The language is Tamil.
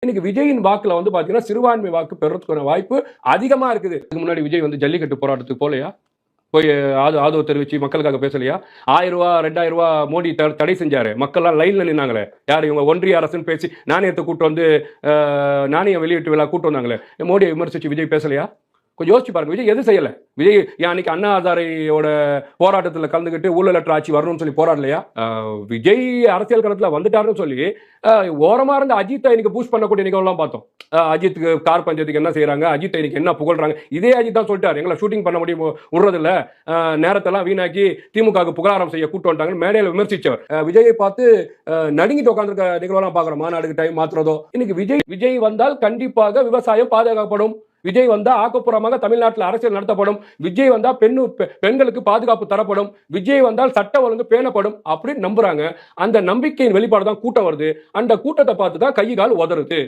இன்னைக்கு விஜயின் வாக்குல வந்து பாத்தீங்கன்னா சிறுபான்மை வாக்கு பெறதுக்கான வாய்ப்பு அதிகமா இருக்குது. இதுக்கு முன்னாடி விஜய் வந்து ஜல்லிக்கட்டு போராட்டத்துக்கு போலையா போய் ஆது ஆதரவு தெரிவிச்சு மக்களுக்காக பேசலையா? ஆயிரம் ரூபா ரெண்டாயிரம் ரூபா மோடி த- தடை செஞ்சாரு. மக்கள்லாம் லைன்ல நின்னாங்களே. யார் இவங்க ஒன்றிய அரசுன்னு பேசி நாணயத்தை கூட்டு வந்து நாணயம் வெளியிட்டு விழா கூட்டு வந்தாங்களே. மோடியை விமர்சிச்சு விஜய் பேசலையா? கொஞ்சம் யோசிச்சு பாருங்க. விஜய் எது செய்யல. விஜய் ஏன் அன்னைக்கு அண்ணா ஹசாரையோட போராட்டத்தில் கலந்துக்கிட்டு ஊழலற்ற ஆட்சி வரணும்னு சொல்லி போராடலையா? விஜய் அரசியல் களத்தில் வந்துட்டாருன்னு சொல்லி ஓரமாக ஓரமா இருந்த அஜித்தை இன்னைக்கு பூஸ்ட் பண்ணக்கூடிய நிகழ்வுலாம் பார்த்தோம். அஜித்துக்கு கார் பஞ்சத்துக்கு என்ன செய்றாங்க? அஜித்தை இன்னைக்கு என்ன புகழ்றாங்க? இதே அஜித் தான் சொல்லிட்டாரு. எங்களை ஷூட்டிங் பண்ண முடியும் விடுறதில்ல. நேரத்தெல்லாம் வீணாக்கி திமுகவுக்கு புகழாரம் செய்ய கூட்டு வந்துட்டாங்கன்னு மேடையில் விமர்சித்தவர் விஜயை பார்த்து நடுங்கிட்டு உட்காந்துருக்க நிகழ்வெல்லாம் பார்க்குறோம். மாநாடுக்கு டைம் மாத்துறதோ. இன்னைக்கு விஜய் விஜய் வந்தால் கண்டிப்பாக விவசாயம் பாதுகாக்கப்படும். விஜய் வந்தா ஆக்கப்பூர்வமாக தமிழ்நாட்டில் அரசியல் நடத்தப்படும். விஜய் வந்தா பெண்ணு பெ- பெண்களுக்கு பாதுகாப்பு தரப்படும். விஜய் வந்தால் சட்ட ஒழுங்கு பேணப்படும் அப்படின்னு நம்புறாங்க. அந்த நம்பிக்கையின் வெளிப்பாடு தான் கூட்டம் வருது. அந்த கூட்டத்தை பார்த்து தான் கை கால் உதறுது.